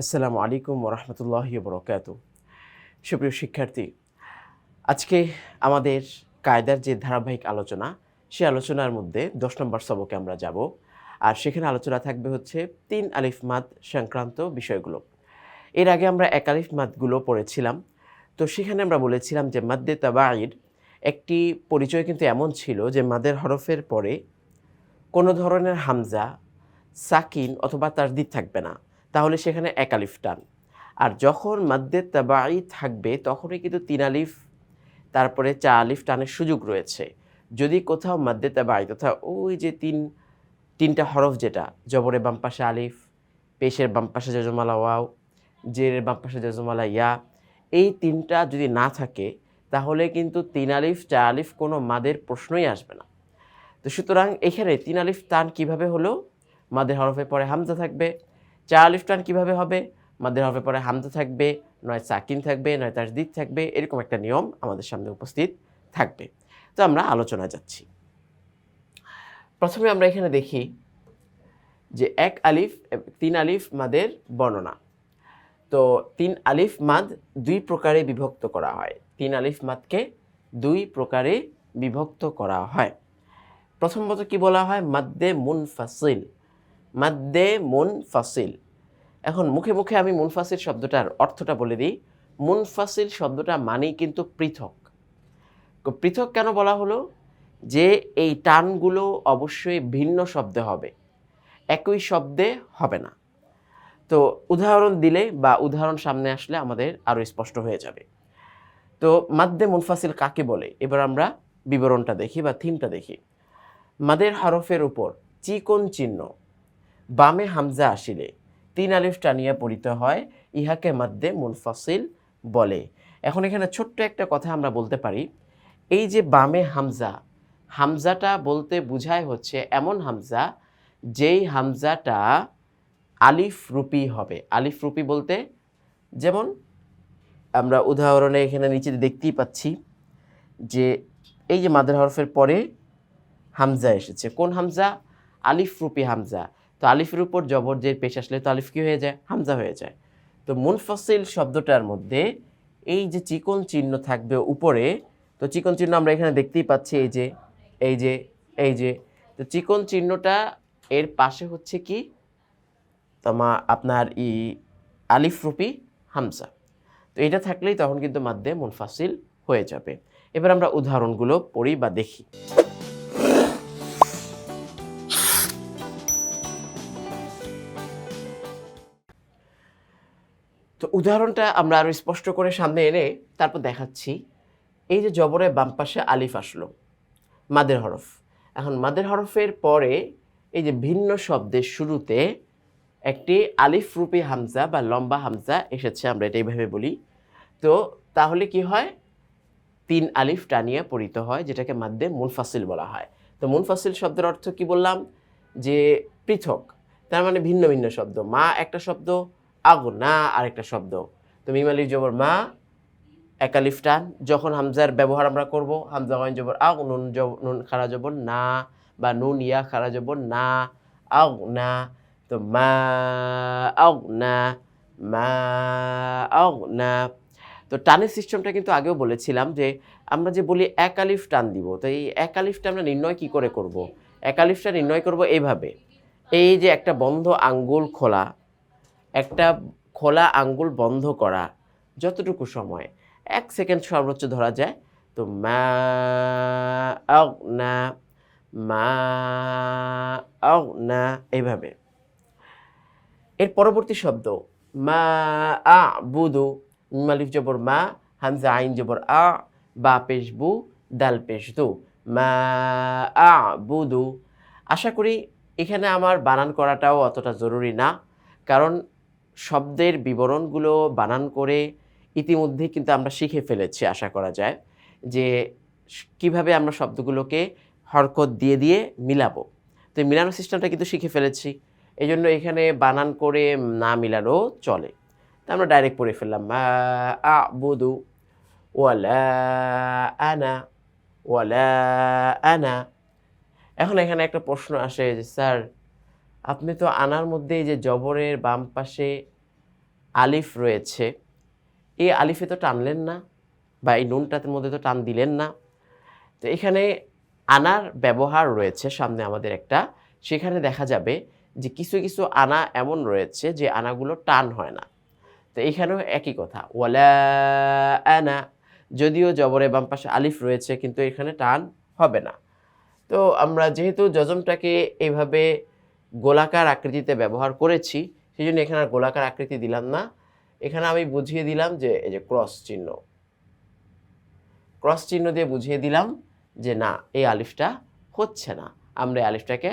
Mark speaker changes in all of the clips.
Speaker 1: আসসালামু আলাইকুম ওরহমতুল্লাহ বরকাত সুপ্রিয় শিক্ষার্থী, আজকে আমাদের কায়দার যে ধারাবাহিক আলোচনা, সে আলোচনার মধ্যে দশ নম্বর সবকে আমরা যাব। আর সেখানে আলোচনা থাকবে হচ্ছে তিন আলিফ মাদ সংক্রান্ত বিষয়গুলো। এর আগে আমরা এক আলিফ মাদগুলো পড়েছিলাম। তো সেখানে আমরা বলেছিলাম যে মাদ্দে তাবাইর একটি পরিচয় কিন্তু এমন ছিল যে মাদের হরফের পরে কোনো ধরনের হামজা, সাকিন অথবা তারদিদ থাকবে না। তাহলে সেখানে এক আলিফ টান। আর যখন মাদ্দে তাবাই থাকবে, তখনই কিন্তু তিন আলিফ, তারপরে চা আলিফ টানের সুযোগ রয়েছে। যদি কোথাও মাদ্দে তাবাই তথা ওই যে তিন, তিনটা হরফ যেটা জবরে বাম পাশে আলিফ, পেশের বাম পাশে জজমালা ওয়াও, জেরের বাম পাশে জজমালা ইয়া, এই তিনটা যদি না থাকে, তাহলে কিন্তু তিন আলিফ চা আলিফ কোনো মাদের প্রশ্নই আসবে না। তো সুতরাং এখানে তিন আলিফ টান কীভাবে হলো? মাদের হরফে পরে হামজা থাকবে। চা আলিফ টান কীভাবে হবে? মাদের হরফে পরে হামদা থাকবে, নয় সাকিন থাকবে, নয় তাসদিদ থাকবে, এরকম একটা নিয়ম আমাদের সামনে উপস্থিত থাকবে। তো আমরা আলোচনায় যাচ্ছি। প্রথমে আমরা এখানে দেখি যে এক আলিফ, তিন আলিফ মাদের বর্ণনা। তো তিন আলিফ মাদ দুই প্রকারে বিভক্ত করা হয়। তিন আলিফ মাদকে দুই প্রকারে বিভক্ত করা হয়। প্রথমত কি বলা হয়? মাদ্দে মুনফাসিল। মাদ্দে মুনফাসিল। এখন মুখে মুখে আমি মুনফাসিল শব্দটার অর্থটা বলে দিই। মুনফাসিল শব্দটা মানেই কিন্তু পৃথক। পৃথক কেন বলা হলো? যে এই টানগুলো অবশ্যই ভিন্ন শব্দে হবে। একই শব্দে হবে না। তো উদাহরণ দিলে বা উদাহরণ সামনে আসলে আমাদের আরও স্পষ্ট হয়ে যাবে। তো মাদ্দে মুনফাসিল কাকে বলে? এবার আমরা বিবরণটা দেখি বা থিমটা দেখি। মাদের হরফের উপর চিকন চিহ্ন বামে হামজা আসিলে, তিন আলিফ টানিয়া পড়িত হয়, ইহাকে মাদ্দে মুনফাসিল বলে। এখন এখানে ছোট্ট একটা কথা আমরা বলতে পারি। এই যে বামে হামজা, হামজাটা বলতে বোঝায় হচ্ছে এমন হামজা, যেই হামজাটা আলিফ রূপী হবে। আলিফ রূপী বলতে, যেমন আমরা উদাহরণে এখানে নিচে দেখতেই পাচ্ছি যে এই যে মাদের হরফের পরে হামজা এসেছে। কোন হামজা? আলিফ রূপী হামজা। তো আলিফের উপর জবর যে পেশ আসলে তো আলিফ কী হয়ে যায়? হামজা হয়ে যায়। তো মুনফসিল শব্দটার মধ্যে এই যে চিকন চিহ্ন থাকবে উপরে, তো চিকন চিহ্ন আমরা এখানে দেখতেই পাচ্ছি, এই যে এই যে এই যে। তো চিকন চিহ্নটা এর পাশে হচ্ছে কি? তোমা, আপনার ই আলিফ রূপী হামজা। তো এটা থাকলেই তখন কিন্তু মাধ্যমে মুনফাসিল হয়ে যাবে। এবার আমরা উদাহরণগুলো পড়ি বা দেখি। তো উদাহরণটা আমরা আরও স্পষ্ট করে সামনে এনে তারপর দেখাচ্ছি। এই যে জবরে বাম পাশে আলিফ আসলো, মাদের হরফ। এখন মাদের হরফের পরে এই যে ভিন্ন শব্দের শুরুতে একটি আলিফ রূপী হামজা বা লম্বা হামজা এসেছে, আমরা এটা এইভাবে বলি। তো তাহলে কি হয়? তিন আলিফ টানিয়ে পরিত হয়, যেটাকে মাদ্দে মুনফাসিল বলা হয়। তো মুনফাসিল শব্দের অর্থ কি বললাম? যে পৃথক, তার মানে ভিন্ন ভিন্ন শব্দ। মা একটা শব্দ আগ না আরেকটা শব্দ। তো মিম আলিফ জবর মা একালিফ টান। যখন হামজার ব্যবহার আমরা করব, হামজা গয়েন জবর আগ, নুন জব নুন খারা জবর না, বা নুন ইয়া খারা জবর না আগ না তো মা আগ না মা আগ না তো টানের সিস্টেমটা কিন্তু আগেও বলেছিলাম যে, আমরা যে বলি এক আলিফ টান দিব, তো এই এক আলিফটা আমরা নির্ণয় কি করে করব? এক আলিফটা নির্ণয় করব এইভাবে। এই যে একটা বন্ধ আঙ্গুল খোলা একটা খোলা আঙ্গুল বন্ধ করা যতটুকু সময়। এক সেকেন্ড সর্বোচ্চ ধরা যায়। তো মা না মা না, এইভাবে। এর পরবর্তী শব্দ, মা, আ বুদু মালিফ জবর মা, হামজা আইন জবর আ, বা পেশ, বু, দাল, পেশ, দু। মা, আ বুদু আশা করি এখানে আমার বানান করাটাও অতটা জরুরি না। কারণ শব্দের বিবরণগুলো বানান করে ইতিমধ্যে কিন্তু আমরা শিখে ফেলেছি, আশা করা যায়, যে কীভাবে আমরা শব্দগুলোকে হরকত দিয়ে দিয়ে মিলাবো। তো এই মিলানোর সিস্টেমটা কিন্তু শিখে ফেলেছি। এই জন্য এখানে বানান করে না মিলানো চলে। তা আমরা ডাইরেক্ট পড়ে ফেললাম আ বুদু ওয়ালা আনা ওয়ালা আনা। এখন এখানে একটা প্রশ্ন আসে যে, স্যার আপনি তো আনার মধ্যে এই যে জবরের বাম পাশে আলিফ রয়েছে, এই আলিফে তো টানলেন না বা এই নুনটার মধ্যে তো টান দিলেন না। তো এখানে আনার ব্যবহার রয়েছে সামনে আমাদের একটা, সেখানে দেখা যাবে যে কিছু কিছু আনা এমন রয়েছে যে আনাগুলো টান হয় না। তো এখানেও একই কথা, ওয়ালা আনা, যদিও জবরে বাম পাশে আলিফ রয়েছে কিন্তু এখানে টান হবে না। তো আমরা যেহেতু যজমটাকে এইভাবে গোলাকার আকৃতিতে ব্যবহার করেছি সেই জন্য এখানে আর গোলাকার আকৃতি দিলাম না। এখানে আমি বুঝিয়ে দিলাম যে, এই যে ক্রস চিহ্ন ক্রস চিহ্ন দিয়ে বুঝিয়ে দিলাম যে, না, এই আলিফটা হচ্ছে না, আমরা এই আলিফটাকে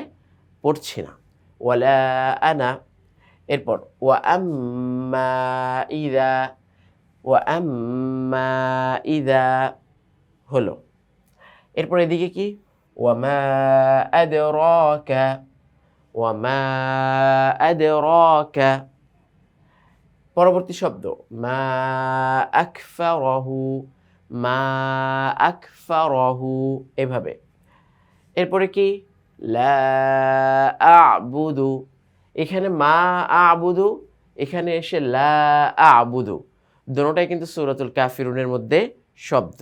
Speaker 1: পড়ছি না। ওয়ালা এরপর, ওয়া ইদা ওয়া ইদা হলো। এরপর এদিকে কি? ওয়ামা আদরাকা ওয়ামা আদরাকা পরবর্তী শব্দ, মা আকফারহু মা আকফারহু এভাবে। এরপরে কি? লা আবুদু এখানে মা আবুদু এখানে এসে লা আবুদু দুটোটাই কিন্তু সূরাতুল কাফিরুনের মধ্যে শব্দ।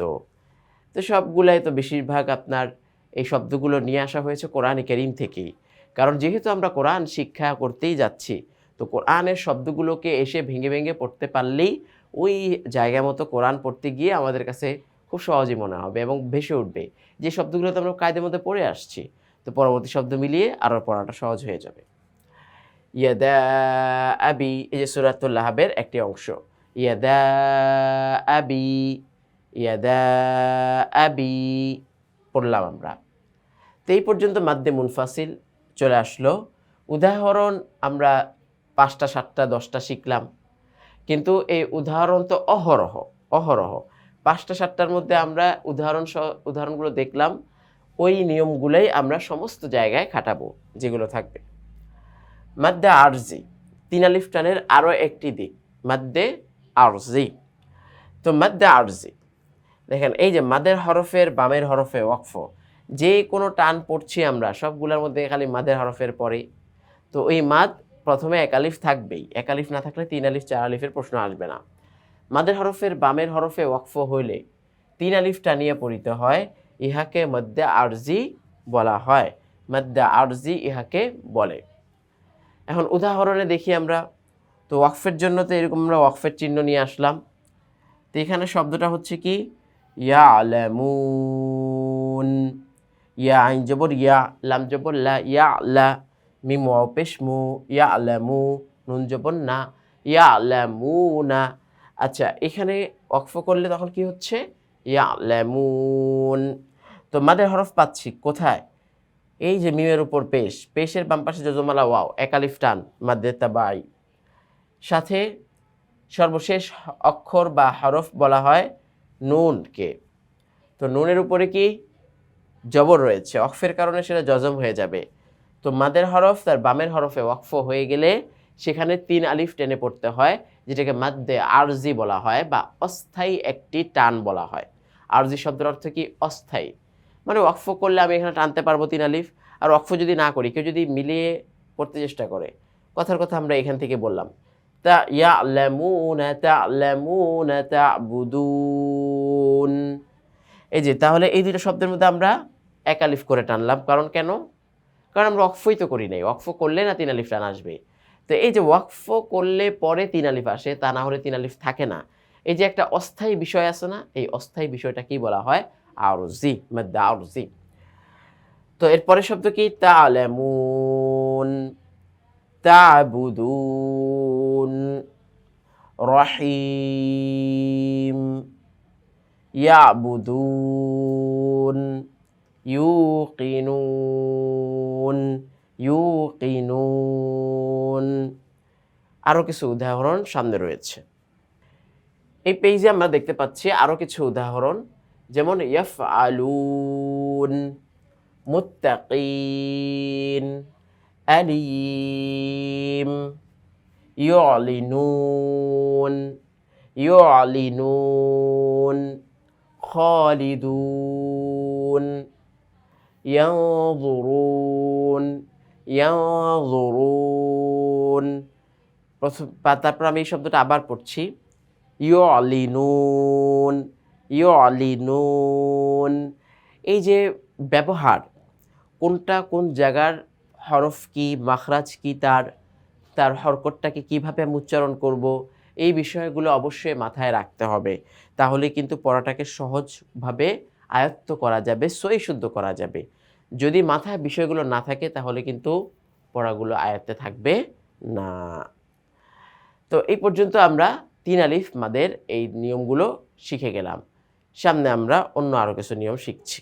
Speaker 1: তো সবগুলাই তো বেশিরভাগ আপনার এই শব্দগুলো নিয়ে আসা হয়েছে কোরআন করিম থেকেই। কারণ যেহেতু আমরা কোরআন শিক্ষা করতেই যাচ্ছি, তো কোরআনের শব্দগুলোকে এসে ভেঙে ভেঙে পড়তে পারলেই ওই জায়গা মতো কোরআন পড়তে গিয়ে আমাদের কাছে খুব সহজই মনে হবে এবং ভেসে উঠবে। যে শব্দগুলো তো আমরা কায়দের মধ্যে পড়ে আসছি, তো পরবর্তী শব্দ মিলিয়ে আরও পড়াটা সহজ হয়ে যাবে। ইয়াদা আবি, এই যে সুরাতুল্লাহাবের একটি অংশ। ইয়াদা আবি ইয়াদা আবি পড়লাম আমরা। তো এই পর্যন্ত মাদ্দে মুনফাসিল। চলে আসলো। উদাহরণ আমরা পাঁচটা, সাতটা, দশটা শিখলাম। কিন্তু এই উদাহরণ তো অহরহ অহরহ। পাঁচটা, সাতটার মধ্যে আমরা উদাহরণ উদাহরণগুলো দেখলাম। ওই নিয়মগুলোই আমরা সমস্ত জায়গায় খাটাবো, যেগুলো থাকবে। মাদ্দে আরজি, তিন আলিফ টানের আরও একটি দিক। মাদ্দে আরজি। তো মাদ্দে আরজি, দেখেন এই যে মাদের হরফের বামের হরফে ওয়াকফ যে কোনো টান পড়ছি আমরা, সবগুলোর মধ্যে খালি মাদের হরফের পরে তো ওই মাদ প্রথমে একালিফ থাকবেই। এক আলিফ না থাকলে তিন আলিফ, চার আলিফের প্রশ্ন আসবে না। মাদের হরফের বামের হরফে ওয়াকফ হইলে তিন আলিফ টানিয়ে পড়িতে হয়, ইহাকে মধ্যে আরজি বলা হয়। মধ্যে আরজি ইহাকে বলে। এখন উদাহরণে দেখি আমরা, তো ওয়াকফের জন্য তো এরকম আমরা ওয়াকফের চিহ্ন নিয়ে আসলাম। তো এখানে শব্দটা হচ্ছে কি? ইয়া আলামুন ইয়া আইন জবর ইয়া লাম জবর লা ইয়া লা মিম ওয়াও পেশ মু ইয়া আলামু নুন জবর না ইয়া আলামু না আচ্ছা এখানে ওয়াকফ করলে তখন কি হচ্ছে ইয়া আলামুন তো মাদের হরফ পাচ্ছি কোথায় এই যে মিমের উপর পেশ পেশের বাম পাশে যজমালা ওয়াও একালিফ টান মাদ্দে তাবাই সাথে সর্বশেষ অক্ষর বা হরফ বলা হয় নুনকে তো নুনের উপরে কি জবর রয়েছে। অক্ফের কারণে সেটা জজম হয়ে যাবে। তো মাদের হরফ, তার বামের হরফে ওয়াকফ হয়ে গেলে সেখানে তিন আলিফ টেনে পড়তে হয়, যেটাকে মাদ্দে আরজি বলা হয় বা অস্থায়ী একটি টান বলা হয়। আরজি শব্দের অর্থ কি? অস্থায়ী। মানে ওয়াকফ করলে আমি এখানে টানতে পারব তিন আলিফ, আর ওয়াকফ যদি না করি, কেউ যদি মিলিয়ে পড়তে চেষ্টা করে, কথার কথা আমরা এখান থেকে বললাম। তা ইয়ালামুনা তা'লামুনা তা'বুদুন। এই যে, তাহলে এই দুটো শব্দের মধ্যে আমরা এক আলিফ করে টানলাম। কারণ কেন? কারণ আমরা ওয়াকফই তো করি নাই। ওয়াকফ করলে না তিন আলিফ টান আসবে? তো এই যে ওয়াকফ করলে পরে তিন আলিফ আসে, তা না হলে তিন আলিফ থাকে না। এই যে একটা অস্থায়ী বিষয় আছে না, এই অস্থায়ী বিষয়টা কি বলা হয়? আরজি, মাদ্দা আরজি। তো এরপরের শব্দ কি? তা'লামুন তা'বুদুন, রহিম, ইয়াবুদুন। ইউকিনুন ইউকিনুন আরও কিছু উদাহরণ সামনে রয়েছে এই পেজে আমরা দেখতে পাচ্ছি আরও কিছু উদাহরণ যেমন ইয়াফ আলুন মুত্তাকিন আলিম يعلنون يعلنون خالدون ইয়াউযুরুন ইয়াউযুরুন প্রথম তারপর আমি এই শব্দটা আবার পড়ছি। ইয়লিনুন ইয়লিনুন। এই যে ব্যবহার, কোনটা কোন জায়গার হরফ কি, মাখরাজ কি তার তার হরকটটাকে কীভাবে আমি উচ্চারণ করব, এই বিষয়গুলো অবশ্যই মাথায় রাখতে হবে। তাহলে কিন্তু পড়াটাকে সহজভাবে আয়ত্ত করা যাবে, সই শুদ্ধ করা যাবে। যদি মাথায় বিষয়গুলো না থাকে, তাহলে কিন্তু পড়াগুলো আয়ত্তে থাকবে না। তো এই পর্যন্ত আমরা তিন আলিফ মাদের এই নিয়মগুলো শিখে গেলাম। সামনে আমরা অন্য আরও কিছু নিয়ম শিখছি।